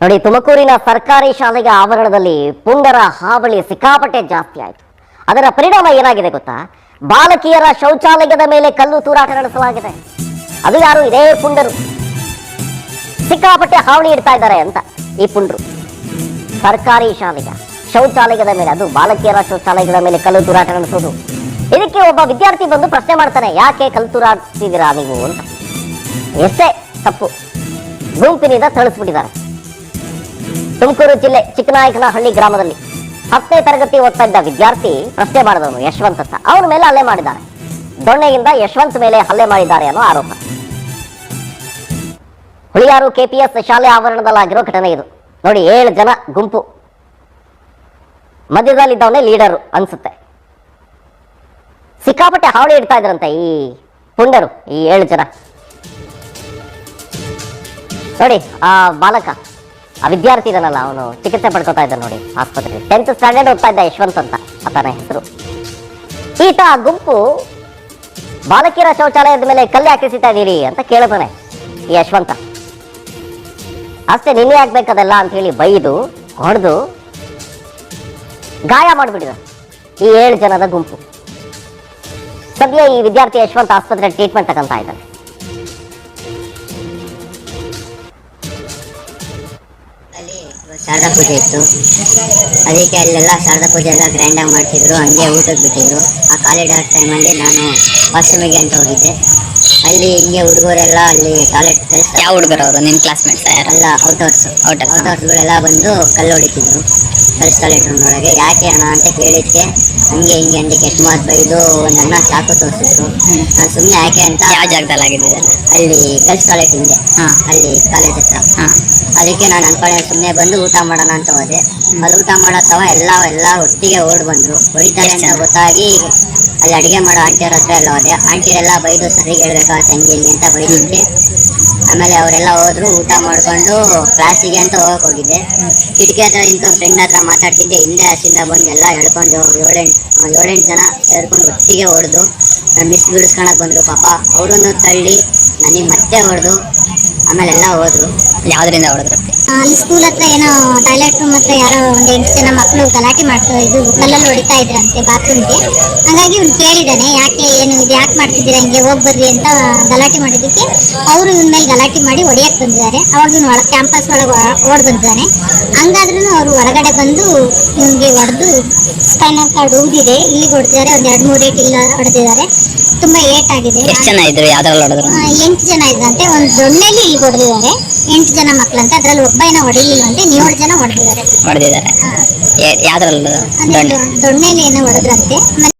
ನೋಡಿ, ತುಮಕೂರಿನ ಸರ್ಕಾರಿ ಶಾಲೆಗೆ ಆವರಣದಲ್ಲಿ ಪುಂಡರ ಹಾವಳಿ ಸಿಕ್ಕಾಪಟ್ಟೆ ಜಾಸ್ತಿ ಆಯಿತು. ಅದರ ಪರಿಣಾಮ ಏನಾಗಿದೆ ಗೊತ್ತಾ? ಬಾಲಕಿಯರ ಶೌಚಾಲಯದ ಮೇಲೆ ಕಲ್ಲು ತೂರಾಟ ನಡೆಸಲಾಗಿದೆ. ಅದು ಯಾರು? ಇದೇ ಪುಂಡರು. ಸಿಕ್ಕಾಪಟ್ಟೆ ಹಾವಳಿ ಇಡ್ತಾ ಇದ್ದಾರೆ ಅಂತ ಈ ಪುಂಡರು. ಸರ್ಕಾರಿ ಶಾಲೆಯ ಶೌಚಾಲಯದ ಮೇಲೆ, ಅದು ಬಾಲಕಿಯರ ಶೌಚಾಲಯಗಳ ಮೇಲೆ ಕಲ್ಲು ತೂರಾಟ ನಡೆಸೋದು. ಇದಕ್ಕೆ ಒಬ್ಬ ವಿದ್ಯಾರ್ಥಿ ಬಂದು ಪ್ರಶ್ನೆ ಮಾಡ್ತಾನೆ, ಯಾಕೆ ಕಲ್ಲು ತೂರಾಡ್ತಿದ್ದೀರಾ ನೀವು? ಅಂತ. ಎಷ್ಟೇ ತಪ್ಪು. ಗುಂಪಿನಿಂದ ಥಳಿಸ್ಬಿಟ್ಟಿದ್ದಾರೆ. ತುಮಕೂರು ಜಿಲ್ಲೆ ಚಿಕ್ಕನಾಯಕನಹಳ್ಳಿ ಗ್ರಾಮದಲ್ಲಿ ಹತ್ತನೇ ತರಗತಿ ಓದ್ತಾ ಇದ್ದ ವಿದ್ಯಾರ್ಥಿ ಪ್ರಶ್ನೆ ಮಾಡಿದವನು ಯಶವಂತ ಅಂತ. ಅವನ ಮೇಲೆ ಹಲ್ಲೆ ಮಾಡಿದ್ದಾರೆ. ದೊಣ್ಣೆಯಿಂದ ಯಶವಂತ ಮೇಲೆ ಹಲ್ಲೆ ಮಾಡಿದ್ದಾರೆ ಅನ್ನೋ ಆರೋಪ. ಹುಳಿಯಾರು ಕೆಪಿಎಸ್ ಶಾಲೆ ಆವರಣದಲ್ಲಾಗಿರೋ ಘಟನೆ ಇದು. ನೋಡಿ, ಏಳು ಜನ ಗುಂಪು. ಮಧ್ಯದಲ್ಲಿದ್ದವನೇ ಲೀಡರು ಅನ್ಸುತ್ತೆ. ಸಿಕ್ಕಾಪಟ್ಟೆ ಹಾವಳಿ ಇಡ್ತಾ ಇದ್ರಂತೆ ಈ ಪುಂಡರು, ಈ ಏಳು ಜನ. ನೋಡಿ, ಆ ಬಾಲಕ. ಆ ವಿದ್ಯಾರ್ಥಿ ಇದನ್ನಲ್ಲ, ಅವನು ಚಿಕಿತ್ಸೆ ಪಡ್ಕೋತಾ ಇದ್ದ ನೋಡಿ ಆಸ್ಪತ್ರೆ ಟೆಂತ್ ಸ್ಟ್ಯಾಂಡರ್ಡ್ ಓದ್ತಾ ಇದ್ದ ಯಶವಂತ್ ಅಂತ, ಆತನ ಹೆಸರು. ಈತ ಆ ಗುಂಪು ಬಾಲಕಿಯರ ಶೌಚಾಲಯದ ಮೇಲೆ ಕಲ್ಲೆ ಹಾಕಿಸಿತಾ ಇದ್ದೀರಿ ಅಂತ ಕೇಳಿದಾನೆ ಈ ಯಶವಂತ. ಅಷ್ಟೇ ನಿನ್ನೆ ಆಗ್ಬೇಕದಲ್ಲ ಅಂತ ಹೇಳಿ ಬೈದು, ಹೊಡೆದು ಗಾಯ ಮಾಡಿಬಿಟ್ಟಿದ ಈ ಏಳು ಜನದ ಗುಂಪು. ಸದ್ಯ ಈ ವಿದ್ಯಾರ್ಥಿ ಯಶವಂತ ಆಸ್ಪತ್ರೆ ಟ್ರೀಟ್ಮೆಂಟ್ ತಗೊಂತ ಇದ್ದಾನೆ. ಶಾರದಾ ಪೂಜೆ ಇತ್ತು. ಅದಕ್ಕೆ ಅಲ್ಲೆಲ್ಲ ಶಾರದಾ ಪೂಜೆ ಎಲ್ಲ ಗ್ರ್ಯಾಂಡಾಗಿ ಮಾಡ್ತಿದ್ರು. ಹಂಗೆ ಊಟಕ್ಕೆ ಬಿಟ್ಟಿದ್ರು. ಆ ಕಾಲಿಡಾರ್ ಟೈಮಲ್ಲಿ ನಾನು ವಾಶ್ರೂಮಿಗೆ ಅಂತ ಹೋಗಿದ್ದೆ. ಅಲ್ಲಿ ಹಿಂಗೆ ಹುಡುಗರೆಲ್ಲ ಅಲ್ಲಿ ಟಾಯ್ಲೆಟ್ ಯಾವ ಹುಡುಗರು ಅವರು? ನಿಮ್ಮ ಕ್ಲಾಸ್ಮೇಟ್ಸ್ ಎಲ್ಲ ಔಟ್ Outers. ಔಟ್ಡೋರ್ಸ್ಗಳೆಲ್ಲ ಬಂದು ಕಲ್ಲು ಹೊಡಿತಿದ್ರು. ಗರ್ಲ್ಸ್ ಟಾಯ್ಲೆಟ್ ರೂಮ್ನೊಳಗೆ ಯಾಕೆ ಅಣ್ಣ ಅಂತ ಕೇಳಿದ್ಕೆ ಹಂಗೆ ಹಿಂಗೆ ಅಂತ ಕೆಟ್ಟ ಮಾತು ಬೈದು ಒಂದು ಅಣ್ಣ ಚಾಕು ತೋರಿಸಿದ್ರು. ನಾನು ಸುಮ್ಮನೆ ಯಾಕೆ ಅಂತ ಯಾವ ಜಾಗದಲ್ಲಿ ಆಗಿದೆ ಅಲ್ಲಿ ಗರ್ಲ್ಸ್ ಟಾಯ್ಲೆಟ್ ಹಿಂದೆ ಹಾ. ಅಲ್ಲಿ ಕಾಲೇಜ್ ಹತ್ರ. ಹಾ. ಅದಕ್ಕೆ ನಾನು ಅನ್ಕೊಂಡೆ ಸುಮ್ಮನೆ ಬಂದು ಊಟ ಮಾಡೋಣ ಅಂತ ಹೋದೆ. ಅಲ್ಲಿ ಊಟ ಮಾಡತ್ತವ ಎಲ್ಲ ಎಲ್ಲ ಒಟ್ಟಿಗೆ ಓಡ್ ಬಂದ್ರು. ಹೊಡಿತಾರೆ ಅಂತ ಗೊತ್ತಾಗಿ ಅಲ್ಲಿ ಅಡುಗೆ ಮಾಡೋ ಆಂಟಿಯವ್ರ ಹತ್ರ ಎಲ್ಲ ಹೋದೆ. ಆಂಟಿಯರೆಲ್ಲ ಬೈದು ಸರಿಗೆ ಹೇಳ್ಬೇಕಾ ತಂಗಿ ಹಿಂಗೆ ಅಂತ ಬೈದಿದ್ದೆ ಆಮೇಲೆ ಅವರೆಲ್ಲ ಹೋದ್ರು, ಊಟ ಮಾಡ್ಕೊಂಡು ಕ್ಲಾಸಿಗೆ ಅಂತ ಹೋಗಕ್ಕೆ ಹೋಗಿದ್ದೆ. ಕಿಟಕಿ ಹತ್ರ ನಿಂತು ಫ್ರೆಂಡ್ ಹತ್ರ ಮಾತಾಡ್ತಿದ್ದೆ. ಹಿಂದೆ ಹಸಿಂದ ಬಂದು ಎಲ್ಲ ಹೇಳ್ಕೊಂಡು ಏಳೆಂಟು ಏಳೆಂಟು ಜನ ಸೇರ್ಕೊಂಡು ಒಟ್ಟಿಗೆ ಹೊಡೆದು ಮಿಸ್ ಬಿಡಿಸ್ಕೊಳಕ್ ಬಂದ್ರು ಪಾಪ. ಅವರನ್ನು ತಳ್ಳಿ ನನಗೆ ಮತ್ತೆ ಹೊಡೆದು ಆಮೇಲೆ ಎಲ್ಲ ಹೋದ್ರು ಯಾವ್ದ್ರಿಂದ ಹೊಡೆದ್ರು? ಅಲ್ಲಿ ಸ್ಕೂಲ್ ಹತ್ರ ಏನೋ ಟಾಯ್ಲೆಟ್ ರೂಮ್ ಹತ್ರ ಯಾರೋ ಒಂದ್ ಎಂಟು ಜನ ಮಕ್ಕಳು ಗಲಾಟೆ ಮಾಡ್ತಾ ಇದು ಕಲ್ಲಲ್ಲಿ ಹೊಡಿತಾ ಇದ್ರಂತೆ ಬಾತ್ರೂಮ್ಗೆ ಹಂಗಾಗಿ ಇವ್ನು ಕೇಳಿದಾನೆ ಯಾಕೆ ಏನು ಇದು ಯಾಕೆ ಮಾಡ್ತಿದ್ದೀರಾ? ಹಿಂಗೆ ಹೋಗ್ ಬರ್ರಿ ಅಂತ ಗಲಾಟೆ ಮಾಡಿದ್ದಕ್ಕೆ ಅವರು ಇವ್ನ ಮೇಲೆ ಗಲಾಟೆ ಮಾಡಿ ಹೊಡಿಯಕ್ ಬಂದಿದ್ದಾರೆ. ಅವಾಗ ಇವ್ನು ಒಳ ಕ್ಯಾಂಪಸ್ ಒಳಗೆ ಓಡ್ ಬಂದಿದ್ದಾನೆ. ಹಂಗಾದ್ರೂ ಅವರು ಹೊರಗಡೆ ಬಂದು ಇವನಿಗೆ ಹೊಡೆದು ಸ್ಪೈನಲ್ ಕಾರ್ಡ್ ಊದಿದೆ ಇಲ್ಲಿ ಹೊಡೆದಿದ್ದಾರೆ. ಒಂದ್ ಎರಡ್ ಮೂರು ಏಟ್ ಇಲ್ಲ ಹೊಡೆದಿದ್ದಾರೆ. ತುಂಬಾ ಏಟ್ ಆಗಿದೆ. ಎಷ್ಟು ಜನ ಇದ್ರು? ಯಾವ್ದ್ರಲ್ಲಿ ಹೊಡೆದ್ರು? ಎಂಟು ಜನ ಇದ್ರಂತೆ. ಒಂದು ದೊಣ್ಣೆಲಿ ಇಲ್ಲಿ ಹೊಡೆದಿದ್ದಾರೆ ಎಂಟು ಜನ ಮಕ್ಕಳಂತೆ ಅದ್ರಲ್ಲಿ ಒಬ್ಬ ಏನೋ ಹೊಡಿಲಿಲ್ವಂತೆ ಏಳು ಜನ ಹೊಡೆದಿದ್ದಾರೆ. ಹೊಡೆದಿದ್ದಾರೆ. ಯಾವ್ದ್ರಲ್ಲೂ ದೊಣ್ಣೆಲಿ ಏನೋ ಹೊಡೆದ್ರಂತೆ.